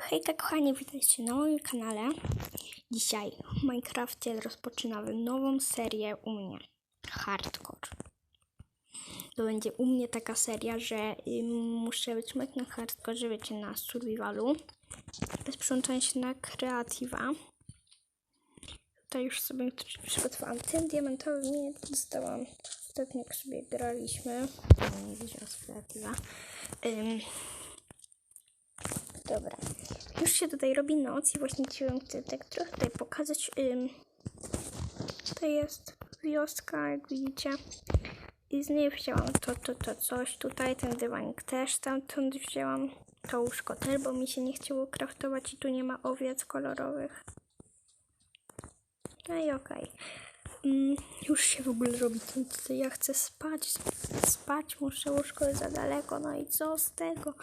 Hejka kochani, witajcie na moim kanale. Dzisiaj w Minecrafcie rozpoczynamy nową serię u mnie. Hardcore. To będzie u mnie taka seria, że muszę być mocno hardcore, wiecie, na survivalu. Przyłączania się na kreatywa. Tutaj już sobie przygotowałam ten diamentowy miecz, dostałam ostatnio jak sobie graliśmy. Nie widziałam z kreatywa. Ym, Dobra. Już się tutaj robi noc i właśnie chciałam tak trochę tutaj pokazać. Ym, to jest wioska, jak widzicie. I z niej wzięłam to, to, to coś. Tutaj ten dywanik też stamtąd wzięłam. To łóżko też, bo mi się nie chciało kraftować i tu nie ma owiec kolorowych. No i okej. Mm, już się w ogóle robi co ja chcę spać. Spać muszę, łóżko jest za daleko. No i co z tego?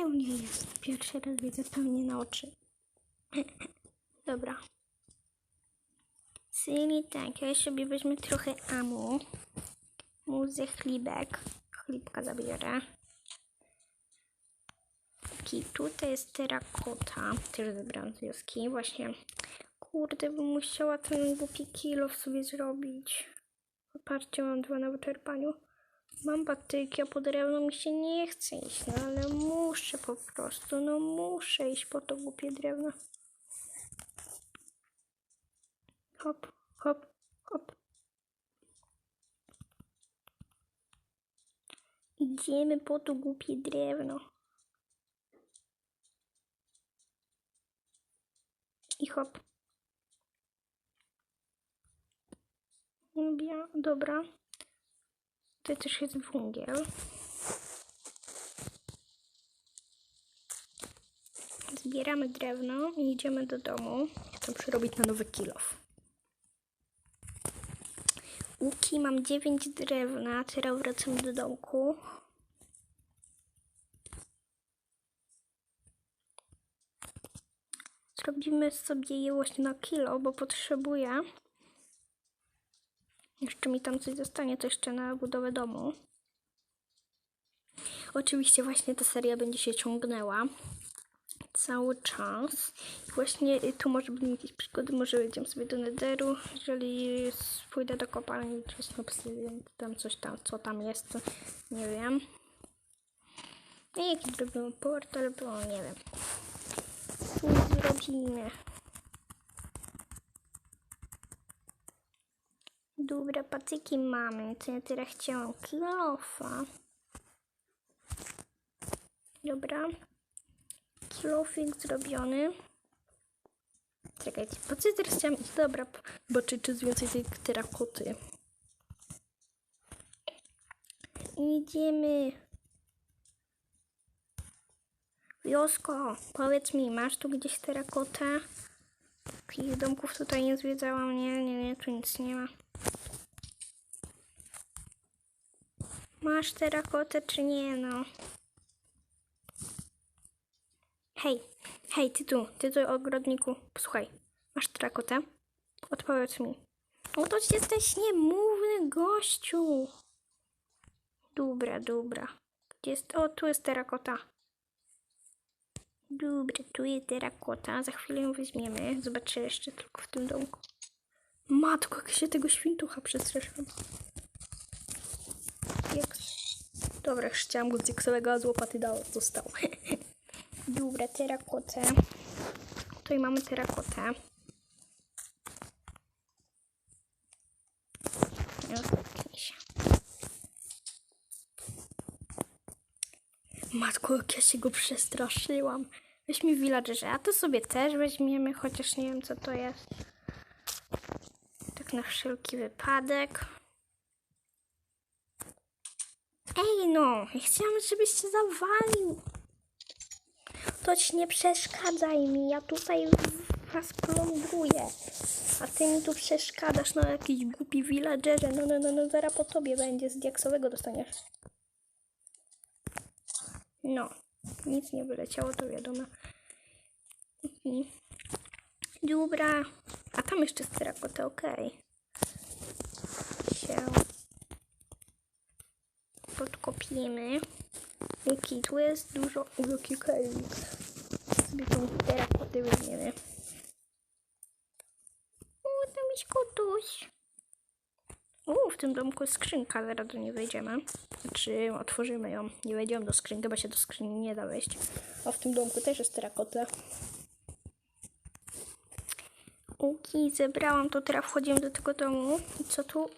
Pełnie jest. Pierwszy raz widzę pełnię na oczy. Dobra. Czyli tak, ja sobie weźmę trochę amu. Muzę chlibek. Chlibka zabiorę. Taki, tutaj jest terakota. Też zebrałam z wioski. Właśnie. Kurde, bym musiała ten głupi kilo sobie zrobić. Oparcie mam dwa na wyczerpaniu. Mam patyki, a po drewno mi się nie chce iść, no ale muszę po prostu, no muszę iść po to głupie drewno. Hop, hop, hop. Idziemy po to głupie drewno. I hop. Dobra. Tutaj też jest węgiel. Zbieramy drewno i idziemy do domu. Chcę przerobić na nowy kilof. Łuki mam 9 drewna, teraz wracam do domku. Zrobimy sobie je właśnie na kilo, bo potrzebuję. Jeszcze mi tam coś zostanie, to jeszcze na budowę domu. Oczywiście właśnie ta seria będzie się ciągnęła cały czas. Właśnie tu może będą jakieś przygody, może wejdziemy sobie do nederu, jeżeli pójdę do kopalni, czy jest obsydian, tam coś tam, co tam jest, nie wiem. I jaki zrobimy portal, bo nie wiem. Tu zrobimy. Dobra, patyki mamy. To ja teraz chciałam kilofa. Dobra. Kilofik zrobiony. Czekajcie, po co teraz chciałam iść? Dobra, bo czy, czy więcej tej terakoty. Idziemy. Wiosko, powiedz mi, masz tu gdzieś terakotę? Takich domków tutaj nie zwiedzałam, nie, nie, nie, tu nic nie ma. Masz terakotę czy nie, no? Hej, hej, ty tu, ty tu ogrodniku, posłuchaj. Masz terakotę? Odpowiedz mi. O, to jesteś niemówny gościu. Dobra, dobra. Gdzie jest? O, tu jest terakota. Dobra, tu jest terakota. Za chwilę ją weźmiemy. Zobaczę jeszcze tylko w tym domku. Matko, jak się tego świntucha przestraszyłam. Jak... Dobra, chciałam go z diaksowego, a z łopaty dał, został. Dobra, terakotę. Tutaj mamy terakotę. Matko, jak ja się go przestraszyłam. Weźmy villagerze, a to sobie też weźmiemy, chociaż nie wiem co to jest. Tak na wszelki wypadek. Ej no, ja chciałam, żebyś się zawalił. To ci nie przeszkadzaj mi, ja tutaj was plądruję. A ty mi tu przeszkadzasz, no jakiś głupi villagerze, no no no, no zaraz po tobie będzie, z diaksowego dostaniesz. No, nic nie wyleciało, to wiadomo. Mhm. Dobra, a tam jeszcze jest terakota, okej. Się podkopimy. Jaki tu jest dużo, kajlik. sobie tą terakotę weźmiemy. O, tam jest kotuś. O, w tym domku jest skrzynka, zaraz do niej wejdziemy. Znaczy, otworzymy ją. Nie wejdziemy do skrzynki, bo się do skrzyni nie da wejść. O, w tym domku też jest terakota. Uki, zebrałam to, teraz wchodzimy do tego domu. I co tu?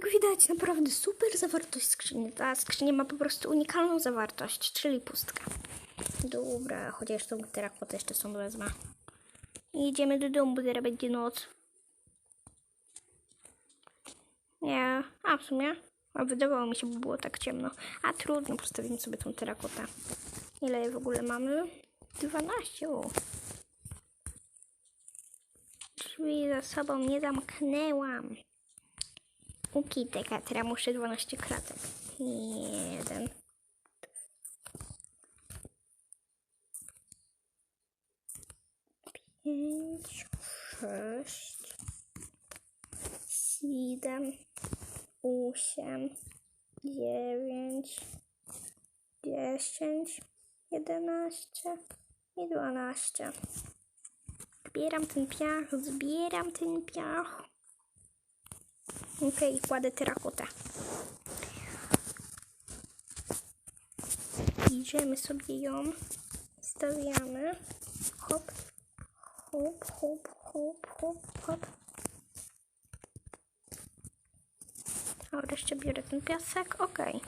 Jak widać, naprawdę super zawartość skrzyni. Ta skrzynia ma po prostu unikalną zawartość, czyli pustka. Dobra, chociaż tą terakotę jeszcze stąd wezmę. Idziemy do domu, bo teraz będzie noc. Nie, a w sumie, a wydawało mi się, by było tak ciemno. A trudno, postawimy sobie tą terakotę. Ile jej w ogóle mamy? 12, o. Drzwi za sobą nie zamknęłam. Ukitek, a teraz muszę 12 kratek. Jeden. Pięć, sześć, siedem, osiem, dziewięć, dziesięć, jedenaście i dwanaście. Zbieram ten piach, zbieram ten piach. Okej, kładę terakotę. Bierzemy sobie ją, stawiamy. Hop, hop, hop, hop, hop, hop. A wreszcie biorę ten piasek, okej.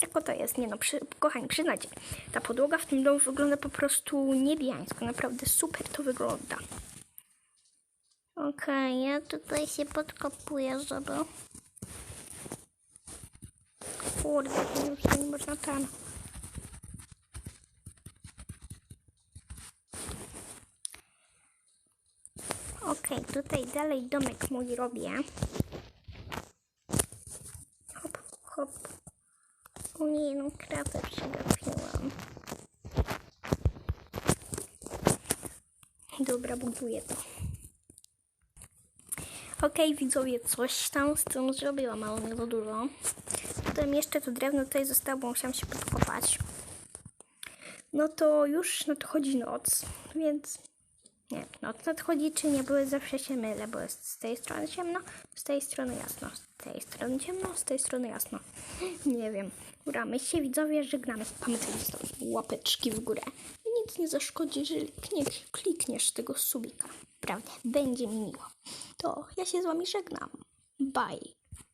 Tylko to jest, nie no, przy, kochani, przyznajcie, ta podłoga w tym domu wygląda po prostu niebiańsko, naprawdę super to wygląda. Okej, ja tutaj się podkopuję, żeby... Kurde, już nie można tam. Okej, tutaj dalej domek mój robię. Hop, hop. O nie, no kratę przegapiłam. Dobra, buduję to. Okej, widzowie, coś tam z tym zrobiłam, ale nie za dużo. Potem jeszcze to drewno tutaj zostało, bo musiałam się podkopać. No to już nadchodzi noc, więc nie, noc nadchodzi czy nie, bo zawsze się mylę, bo jest z tej strony ciemno, z tej strony jasno, z tej strony ciemno, z tej strony jasno. Nie wiem. Dobra, my się widzowie żegnamy. Pamiętajcie łapeczki w górę. Nic nie zaszkodzi, jeżeli klikniesz, tego subika. Prawda, będzie mi miło. To ja się z wami żegnam. Bye.